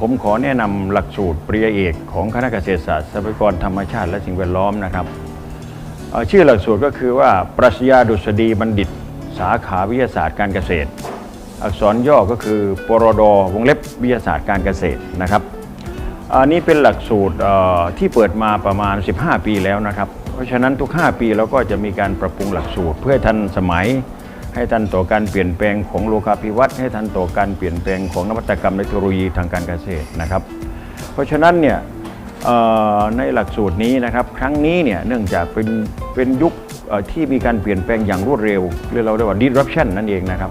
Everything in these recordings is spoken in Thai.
ผมขอแนะนำหลักสูตรปริญญาเอกของคณะเกษตรศาสตร์ทรัพยากรธรรมชาติและสิ่งแวดล้อมนะครับชื่อหลักสูตรก็คือว่า ปรัชญาดุษฎีบัณฑิต สาขาวิทยาศาสตร์การเกษตร อักษรย่อก็คือปรดวงเล็บวิทยาศาสตร์การเกษตรนะครับอันนี้เป็นหลักสูตรที่เปิดมาประมาณ 15 ปีแล้วนะครับ เพราะฉะนั้นทุก 5 ปีเราก็จะมีการปรับปรุงหลักสูตรเพื่อทันสมัย ให้ทันต่อการเปลี่ยนแปลงของโลกาภิวัตน์ให้ทันต่อการเปลี่ยนแปลงของนวัตกรรมและเทคโนโลยีทางการเกษตรนะครับ เพราะฉะนั้นเนี่ยในหลักสูตรนี้นะครับครั้งนี้เนี่ยเนื่องจากเป็นเป็นยุคที่มีการเปลี่ยนแปลงอย่างรวดเร็วเรียกเราเรียกว่า disruption นั่นเองนะครับ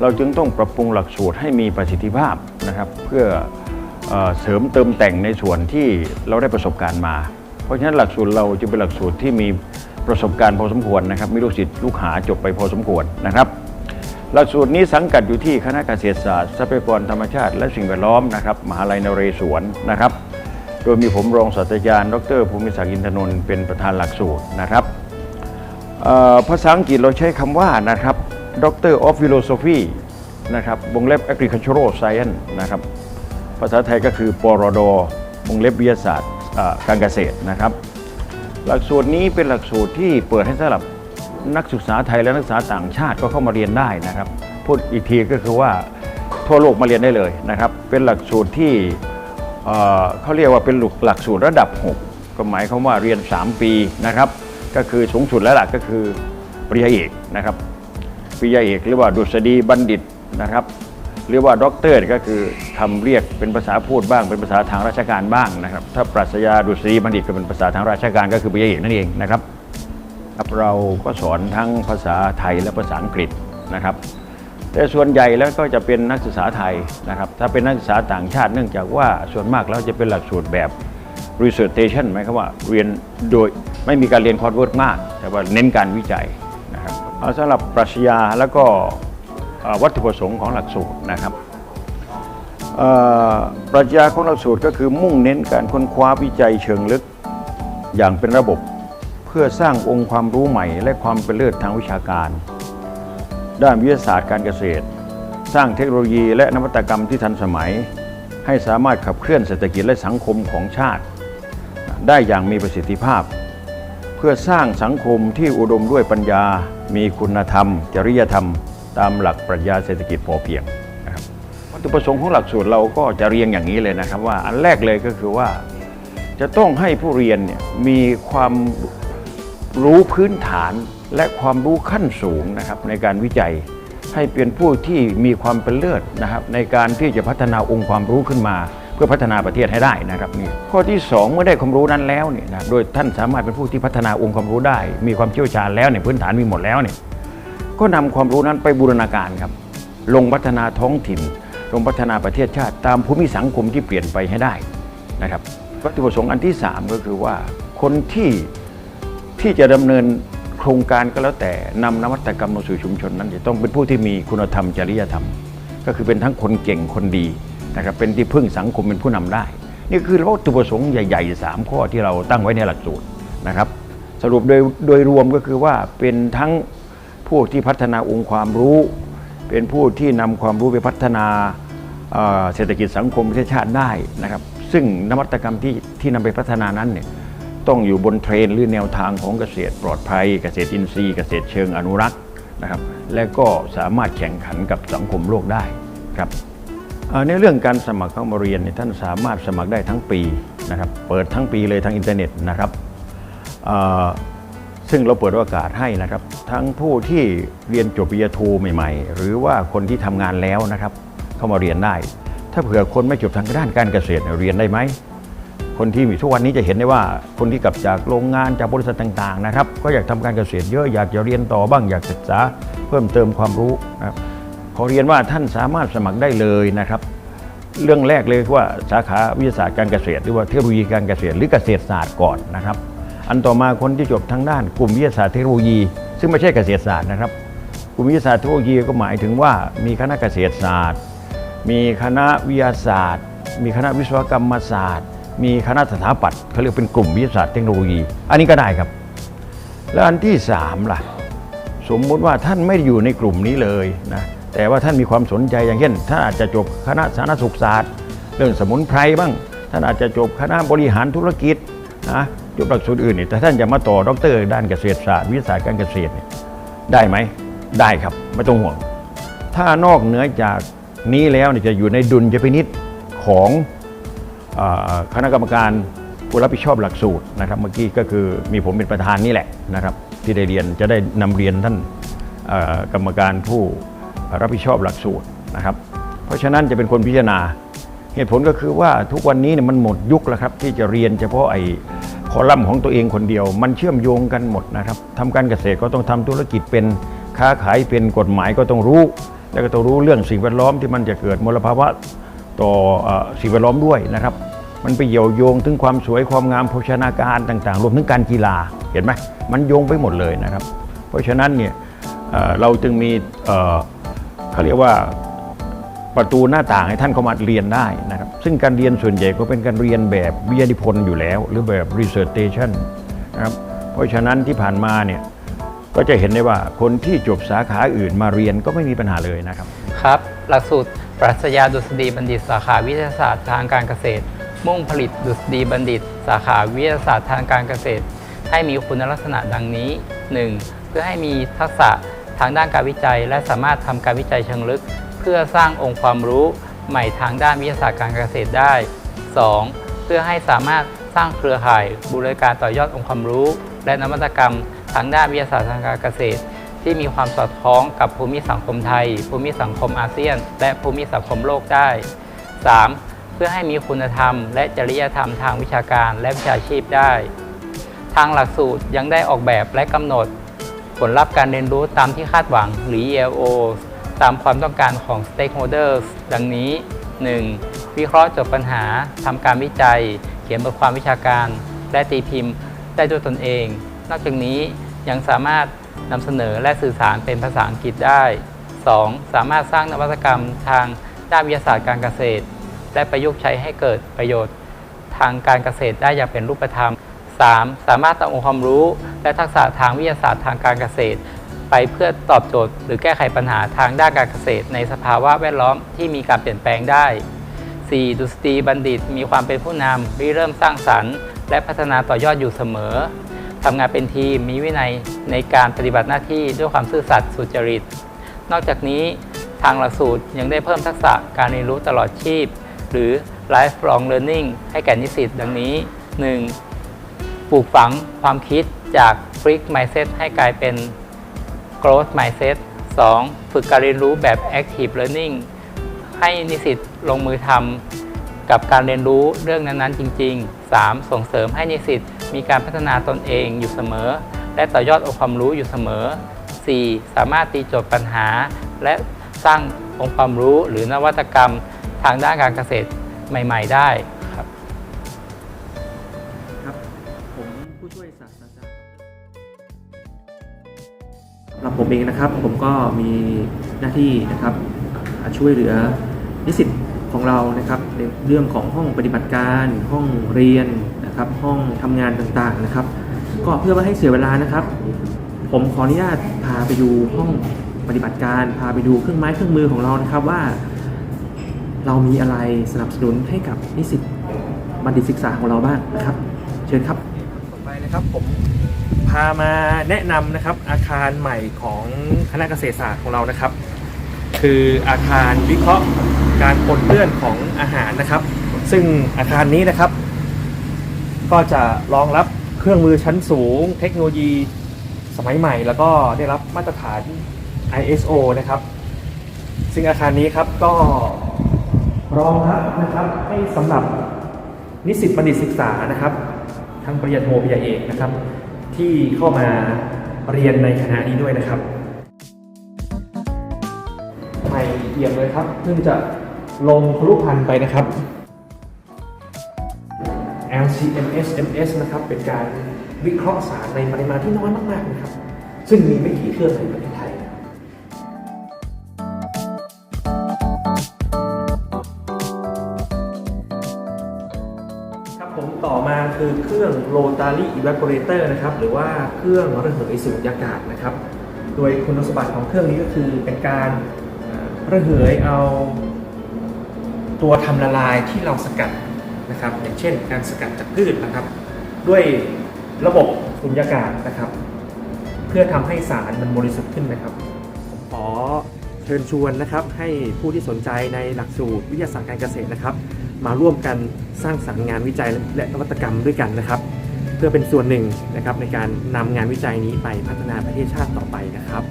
เราจึงต้องปรับปรุงหลักสูตรให้มีประสิทธิภาพนะครับ เพื่อเอ่อเสริมเติมแต่งในส่วนที่เราได้ประสบการณ์มา เพราะฉะนั้นหลักสูตรเราจะเป็นหลักสูตรที่มี ประสบการณ์พอสมควรนะครับมีลูกศิษย์ลูกหาจบไปพอสมควรนะครับหลักสูตรนี้สังกัดอยู่ที่คณะเกษตรศาสตร์ทรัพยากรธรรมชาติ และสิ่งแวดล้อมนะครับมหาลัยนเรศวรนะครับ โดยมีผมรองศาสตราจารย์ ดรภูมิศักดิ์อินทนนท์เป็นประธานหลักสูตรนะครับภาษาอังกฤษเราใช้คำว่านะครับ Doctor of Philosophy นะครับวงเล็บ Agricultural Science นะครับภาษาไทยก็คือปรดวงเล็บวิทยาศาสตร์การเกษตรนะครับ หลักสูตรนี้เป็นหลักสูตรที่เปิดให้สำหรับนักศึกษาไทยและนักศึกษาต่างชาติก็เข้ามาเรียนได้นะครับ พูดอีกทีก็คือว่าทั่วโลกมาเรียนได้เลยนะครับ เป็นหลักสูตรที่เเขาเรียกว่าเป็นหลักสูตรระดับ 6 ก็หมายความว่าเรียน 3 ปีนะครับ ก็คือสูงสุดแล้วล่ะก็คือปริญญาเอกนะครับปริญญาเอกหรือว่าดุษฎีบัณฑิตนะครับ หรือว่าด็อกเตอร์ก็คือคำเรียกเป็นภาษาพูดบ้าง เป็นภาษาทางราชการบ้างนะครับ ถ้าปรัชญาดุษฎีบัณฑิตก็เป็นภาษาทางราชการก็คือปริญญาเอกนั่นเองนะครับครับเราก็สอนทั้งภาษาไทยและภาษาอังกฤษนะครับ แต่ส่วนใหญ่แล้วก็จะเป็นนักศึกษาไทยนะครับ ถ้าเป็นนักศึกษาต่างชาติเนื่องจากว่าส่วนมากแล้วจะเป็นหลักสูตรแบบ researchation หมายความว่าเรียนโดยไม่มีการเรียนคอร์สเวิร์ดมาก แต่ว่าเน้นการวิจัยนะครับเอาสำหรับปรัชญาแล้วก็ วัตถุประสงค์ของหลักสูตรนะครับปรัชญาของหลักสูตรก็คือมุ่งเน้นการค้นคว้าวิจัยเชิงลึกอย่างเป็นระบบเพื่อสร้างองค์ความรู้ใหม่ และความเป็นเลิศทางวิชาการ ด้านวิทยาศาสตร์การเกษตร สร้างเทคโนโลยีและนวัตกรรมที่ทันสมัย ให้สามารถขับเคลื่อนเศรษฐกิจและสังคมของชาติ ได้อย่างมีประสิทธิภาพ เพื่อสร้างสังคมที่อุดมด้วยปัญญา มีคุณธรรม จริยธรรม ตามหลักปรัชญาเศรษฐกิจพอเพียงนะครับวัตถุประสงค์ของหลักสูตรเราก็จะเรียงอย่างนี้เลยนะครับว่าอันแรกเลยก็คือว่าจะต้องให้ผู้เรียนเนี่ยมีความรู้พื้นฐานและความรู้ขั้นสูงนะครับในการวิจัยให้เป็นผู้ที่มีความเป็นเลิศนะครับในการที่จะพัฒนาองค์ความรู้ขึ้นมา เพื่อพัฒนาประเทศให้ได้นะครับนี่ข้อที่ 2 เมื่อได้ความรู้นั้นแล้วเนี่ยนะโดยท่านสามารถเป็นผู้ที่พัฒนาองค์ความรู้ได้ มีความเชี่ยวชาญแล้วเนี่ยพื้นฐานมีหมดแล้วเนี่ย ก็นำความรู้นั้นไปบูรณาการครับ ลงพัฒนาท้องถิ่น ลงพัฒนาประเทศชาติ ตามภูมิสังคมที่เปลี่ยนไปให้ได้นะครับวัตถุประสงค์อันที่ 3 ก็คือว่าคนที่ที่จะดำเนินโครงการก็แล้วแต่นำนวัตกรรมมาสู่ชุมชนนั้นจะต้องเป็นผู้ที่มีคุณธรรมจริยธรรม ก็คือเป็นทั้งคนเก่งคนดีนะครับเป็นที่พึ่งสังคมเป็นผู้นำได้ นี่คือวัตถุประสงค์ใหญ่ๆ 3 ข้อที่เราตั้งไว้ในหลักสูตรนะครับ สรุปโดยโดยรวมก็คือว่าเป็นทั้ง ผู้ที่พัฒนาองค์ความรู้ เป็นผู้ที่นำความรู้ไปพัฒนาเศรษฐกิจสังคมประเทศชาติได้นะครับ ซึ่งนวัตกรรมที่ที่นำไปพัฒนานั้นเนี่ยต้องอยู่บนเทรนหรือแนวทางของเกษตรปลอดภัย เกษตรอินทรีย์เกษตรเชิงอนุรักษ์นะครับ และก็สามารถแข่งขันกับสังคมโลกได้ครับในเรื่องการสมัครเข้ามาเรียนเนี่ยท่านสามารถสมัครได้ทั้งปีนะครับ เปิดทั้งปีเลยทางอินเทอร์เน็ตนะครับ ซึ่งเราเปิดโอกาสให้นะครับทั้งผู้ที่เรียนจบปริญญาโทใหม่ ๆ หรือว่าคนที่ทำงานแล้วนะครับ เข้ามาเรียนได้ ถ้าเผื่อคนไม่จบทางด้านการเกษตรเรียนได้ไหมคนที่มีทุกวันนี้จะเห็นได้ว่าคนที่กลับจากโรงงานจากบริษัทต่างๆนะครับ ก็อยากทำการเกษตรเยอะอยากจะเรียนต่อบ้างอยากศึกษาเพิ่มเติมความรู้นะครับขอเรียนว่าท่านสามารถสมัครได้เลยนะครับ เรื่องแรกเลยว่าสาขาวิทยาศาสตร์การเกษตร หรือว่าเทคโนโลยีการเกษตรหรือเกษตรศาสตร์ก่อนนะครับ อันต่อมาคนที่จบทางด้านกลุ่มวิทยาศาสตร์เทคโนโลยี ซึ่งไม่ใช่เกษตรศาสตร์นะครับ กลุ่มวิทยาศาสตร์เทคโนโลยีก็หมายถึงว่ามีคณะเกษตรศาสตร์ มีคณะวิทยาศาสตร์ มีคณะวิศวกรรมศาสตร์ มีคณะสถาปัตย์เขาเรียกเป็นกลุ่มวิทยาศาสตร์เทคโนโลยี อันนี้ก็ได้ครับ แล้วอันที่สามล่ะสมมุติว่าท่านไม่อยู่ในกลุ่มนี้เลยนะแต่ว่าท่านมีความสนใจอย่างเช่นท่านอาจจะจบคณะสาธารณสุขศาสตร์ เรื่องสมุนไพรบ้าง ท่านอาจจะจบคณะบริหารธุรกิจนะ จบหลักสูตรอื่นนี่แต่ท่านจะมาต่อด็อกเตอร์ด้านเกษตรศาสตร์วิทยาศาสตร์การเกษตรเนี่ยได้ไหมได้ครับไม่ต้องห่วง ถ้านอกเหนือจากนี้แล้วเนี่ยจะอยู่ในดุลยพินิษของคณะกรรมการผู้รับผิดชอบหลักสูตรนะครับ เมื่อกี้ก็คือมีผมเป็นประธานนี่แหละนะครับ ที่ได้เรียนจะได้นำเรียนท่านกรรมการผู้รับผิดชอบหลักสูตรนะครับ เพราะฉะนั้นจะเป็นคนพิจารณา เหตุผลก็คือว่าทุกวันนี้เนี่ยมันหมดยุคแล้วครับ ที่จะเรียนเฉพาะไอ้ คอลัมน์ของตัวเองคนเดียว มันเชื่อมโยงกันหมดนะครับทำการเกษตรก็ต้องทำธุรกิจเป็นค้าขายเป็นกฎหมายก็ต้องรู้ แล้วก็ต้องรู้เรื่องสิ่งแวดล้อมที่มันจะเกิดมลภาวะต่อสิ่งแวดล้อมด้วยนะครับ มันไปเกี่ยวโยงถึงความสวยความงามโภชนาการต่างๆ รวมถึงการกีฬาเห็นไหมมันโยงไปหมดเลยนะครับ เพราะฉะนั้นเนี่ยเราจึงมีเขาเรียกว่า ประตูหน้าต่างให้ท่านเข้ามาเรียนได้นะครับ ซึ่งการเรียนส่วนใหญ่ก็เป็นการเรียนแบบวิทยานิพนธ์อยู่แล้ว หรือแบบ researchation นะครับเพราะฉะนั้นที่ผ่านมาเนี่ยก็จะเห็นได้ว่าคนที่จบสาขาอื่นมาเรียนก็ไม่มีปัญหาเลยนะครับ ครับ หลักสูตรปรัชญาดุษฎีบัณฑิต สาขาวิทยาศาสตร์ทางการเกษตร มุ่งผลิตดุษฎีบัณฑิต สาขาวิทยาศาสตร์ทางการเกษตร ให้มีคุณลักษณะดังนี้ 1. เพื่อให้มีทักษะทางด้านการวิจัย และสามารถทำการวิจัยเชิงลึก เพื่อสร้างองค์ความรู้ใหม่ทางด้านวิทยาศาสตร์การเกษตรได้ 2. เพื่อให้สามารถสร้างเครือข่ายบูรณาการต่อยอดองค์ความรู้ และนวัตกรรมทางด้านวิทยาศาสตร์ทางการเกษตร ที่มีความสอดคล้องกับภูมิสังคมไทย ภูมิสังคมอาเซียน และภูมิสังคมโลกได้ 3. เพื่อให้มีคุณธรรม และจริยธรรมทางวิชาการและวิชาชีพได้ ทางหลักสูตรยังได้ออกแบบและกำหนด ผลลัพธ์การเรียนรู้ตามที่คาดหวังหรือ ELO ตามความต้องการของ Stakeholders ดังนี้ 1. วิเคราะห์โจทย์ปัญหาทำการวิจัย เขียนบทความวิชาการ และตีพิมพ์ได้ด้วยตนเอง นอกจากนี้ยังสามารถนำเสนอและสื่อสารเป็นภาษาอังกฤษได้ 2. สามารถสร้างนวัตกรรมทางด้านวิทยาศาสตร์การเกษตร และประยุกต์ใช้ให้เกิดประโยชน์ ทางการเกษตรได้อย่างเป็นรูปธรรม 3. สามารถนำองค์ความรู้ และทักษะทางวิทยาศาสตร์ทางการเกษตร ไปเพื่อตอบโจทย์ หรือแก้ไขปัญหาทางด้านการเกษตร ในสภาวะแวดล้อมที่มีการเปลี่ยนแปลงได้ 4. ดุษฎีบัณฑิต มีความเป็นผู้นำริเริ่มสร้างสรรค์ และพัฒนาต่อยอดอยู่เสมอทำงานเป็นทีมมีวินัยในการปฏิบัติหน้าที่ด้วยความซื่อสัตย์สุจริต นอกจากนี้ทางหลักสูตรยังได้เพิ่มทักษะการเรียนรู้ตลอดชีพ หรือ lifelong learning ให้แก่นิสิตดังนี้ 1. ปลูกฝังความคิดจาก fixed mindset ให้กลายเป็น growth mindset 2. ฝึกการเรียนรู้แบบ active learning ให้นิสิตลงมือทำกับการเรียนรู้เรื่องนั้น ๆ จริง ๆ 3. ส่งเสริมให้นิสิตมีการพัฒนาตนเองอยู่เสมอ และต่อยอดองค์ความรู้อยู่เสมอ 4. สามารถตีโจทย์ปัญหา และสร้างองค์ความรู้หรือนวัตกรรมทางด้านการเกษตรใหม่ ๆ ได้ เองนะครับ ผมก็มีหน้าที่นะครับช่วยเหลือนิสิตของเรานะครับในเรื่องของห้องปฏิบัติการห้องเรียนนะครับ ห้องทำงานต่างๆนะครับ ก็เพื่อไม่ให้เสียเวลานะครับ ผมขออนุญาตพาไปดูห้องปฏิบัติการพาไปดูเครื่องไม้เครื่องมือของเรานะครับว่า เรามีอะไรสนับสนุนให้กับนิสิตบัณฑิตศึกษาของเราบ้างนะครับ เชิญครับต่อไปนะครับผม พามาแนะนำนะครับอาคารใหม่ของคณะเกษตรศาสตร์ของเรานะครับ คืออาคารวิเคราะห์การปนเปื้อนของอาหารนะครับ ซึ่งอาคารนี้นะครับ ก็จะรองรับเครื่องมือชั้นสูง เทคโนโลยีสมัยใหม่ แล้วก็ได้รับมาตรฐาน ISO นะครับ ซึ่งอาคารนี้ครับก็รองรับนะครับให้สำหรับนิสิตบัณฑิตศึกษานะครับ ทั้งปริญญาโทปริญญาเอกนะครับ ที่เข้ามาเรียนในคณะนี้ด้วยนะครับใหม่เอี่ยมเลยครับเพิ่งจะลงครุพันไปนะครับ LCMS MS นะครับ เป็นการวิเคราะห์สารในปริมาณที่น้อยมากๆนะครับ ซึ่งมีไม่กี่เครื่องในประเทศไทย ผมต่อมาคือเครื่อง Rotary Evaporator นะครับ หรือว่าเครื่องระเหยสูญญากาศนะครับ โดยคุณสมบัติของเครื่องนี้ก็คือเป็นการระเหยเอาตัวทำละลายที่เราสกัดนะครับ อย่างเช่น การสกัดจากพืชนะครับ ด้วยระบบสุญญากาศนะครับ เพื่อทำให้สารมันบริสุทธิ์ขึ้นนะครับผมขอเชิญชวนนะครับให้ผู้ที่สนใจในหลักสูตรวิทยาศาสตร์การเกษตรนะครับ มาร่วมกันสร้างสรรค์งานวิจัยและนวัตกรรมด้วยกันนะครับ เพื่อเป็นส่วนหนึ่งนะครับในการนำงานวิจัยนี้ไปพัฒนาประเทศชาติต่อไปนะครับ